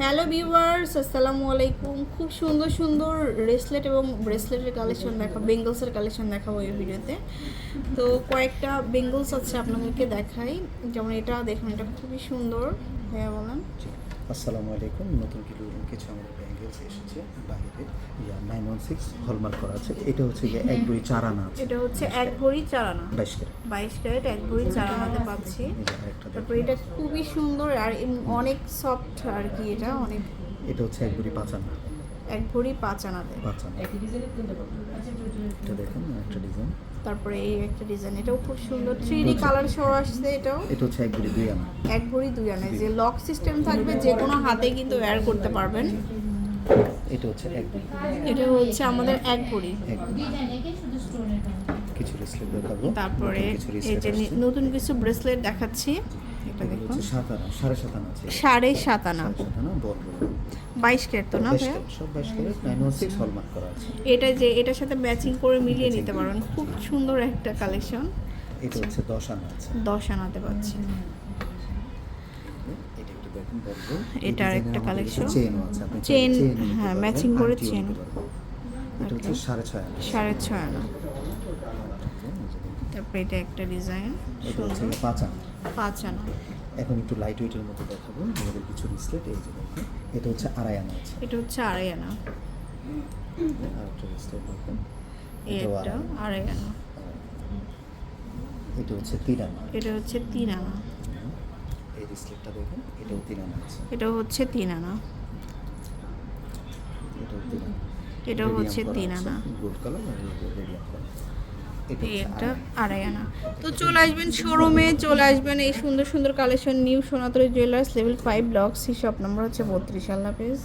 Hello viewers, আসসালামু আলাইকুম। খুব সুন্দর সুন্দর রেসলেট এবং ব্রেসলেটের কালেকশন দেখা বেঙ্গলসের কালেকশন দেখাবো এই ভিডিওতে। তো কয়েকটা বেঙ্গলস আছে আপনাদেরকে দেখাই। যেমন এটা, দেখুন, এটা খুবই সুন্দর। হ্যাঁ বলেন। আসসালামু আলাইকুম। নতুন কিছু কিছু আমাদের ব্যাঙ্গেলস এসেছে বাইরে। Yeah nine one six hallmark করা আছে। এটা হচ্ছে গিয়ে এক ভরি চার আনা আছে। এটা হচ্ছে এক ভরি চার আনা বাইশ ক্যারেট। বাইশ ক্যারেট এক ভরি চার আনাতে পাচ্ছি। যে তারপর এটা খুবই সুন্দর আর অনেক সফট আর কি এটা অনেক এটা হচ্ছে এক ভরি পাঁচ আনা এক ভরি পাঁচ আনাতে আনা। এটা দেখুন একটা ডিজাইন তারপরে এই একটা ডিজাইন এটাও খুব সুন্দর। থ্রি ডি কালার সহ আসছে এটাও। এটা হচ্ছে এক দুই দুই আনা। এক ভরি দুই আনে। যে লক সিস্টেম থাকবে যে কোনো হাতে কিন্তু ওয়্যার করতে পারবেন। এটা হচ্ছে এক দুই এটা হচ্ছে আমাদের এক ভরি। কিছু রেসলেট দেখাবো। তারপরে এই যে নতুন কিছু ব্রেসলেট দেখাচ্ছি। এটা এটা দেখুন। সাত আনা সাড়ে সাত আনা সাড়ে সাত আনা। সাড়ে সাত আনা বড়। বাইশ ক্যারেট তো না ভাইয়া? সব বাইশ ক্যারেট হলমার্ক করা আছে। এটা যে এটার সাথে ম্যাচিং করে মিলিয়ে নিতে পারবেন। খুব সুন্দর একটা কালেকশন এটা হচ্ছে দশ আনা আছে। দশ আনাতে পাচ্ছি। এটা একটু collection। চেনও আছে। নিতে হ্যাঁ, matching করে পারবেন। এটা হচ্ছে সাড়ে ছয় আনা। সাড়ে ছয় আনা। তারপরে এটা একটা ডিজাইন সুন্দর। পাঁচ আনা। পাঁচ আনা। এখন একটু লাইট ওয়েটের মধ্যে দেখাবো আমাদের কিছু রিসলেট এই যে দেখুন এটা হচ্ছে আড়াই আনা আছে। এটা হচ্ছে আড়াই আনা। আর একটা রিসলেট দেখুন একটা আড়াই আনা। এটা হচ্ছে তিন আনা। এটা হচ্ছে তিন আনা। এই রিসলেটটা দেখুন এটাও তিন আনা আছে। এটা হচ্ছে তিন আনা। এটাও হচ্ছে তিন আনা। গোল্ড কালার আর রেডিয়াম কালার এটা আড়াই আনা। তো চলে আসবেন শোরুমে চলে আসবেন এই সুন্দর সুন্দর collection new Sonatari jewellers level five block C shop number হচ্ছে বত্রিশ আল্লাহ হাফেজ